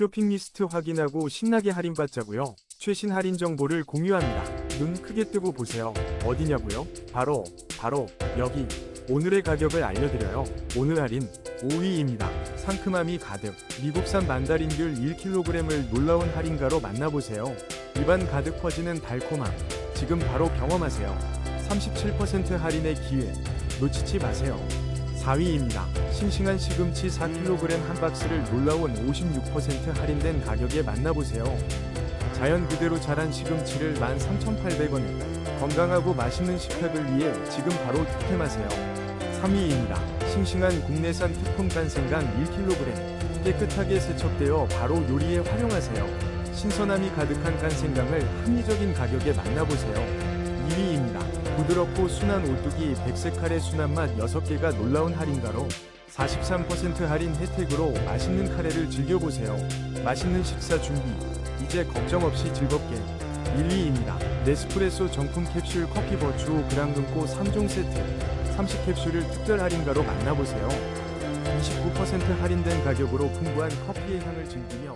쇼핑 리스트 확인하고 신나게 할인받자고요. 최신 할인 정보를 공유합니다. 눈 크게 뜨고 보세요. 어디냐고요? 바로 바로 여기. 오늘의 가격을 알려드려요. 오늘 할인 5위입니다. 상큼함이 가득 미국산 만다린귤 1kg을 놀라운 할인가로 만나보세요. 입안 가득 퍼지는 달콤함. 지금 바로 경험하세요. 37% 할인의 기회. 놓치지 마세요. 4위입니다. 싱싱한 시금치 4kg 한 박스를 놀라운 56% 할인된 가격에 만나보세요. 자연 그대로 자란 시금치를 13,800원에 건강하고 맛있는 식탁을 위해 지금 바로 득템하세요. 3위입니다. 싱싱한 국내산 특품 간 생강 1kg 깨끗하게 세척되어 바로 요리에 활용하세요. 신선함이 가득한 간생강을 합리적인 가격에 만나보세요. 2위입니다. 부드럽고 순한 오뚜기 백색 카레 순한 맛 6개가 놀라운 할인가로 43% 할인 혜택으로 맛있는 카레를 즐겨보세요. 맛있는 식사 준비. 이제 걱정 없이 즐겁게. 1위입니다. 네스프레소 정품 캡슐 커피 버추 5g 금고 3종 세트. 30캡슐을 특별 할인가로 만나보세요. 29% 할인된 가격으로 풍부한 커피의 향을 즐기며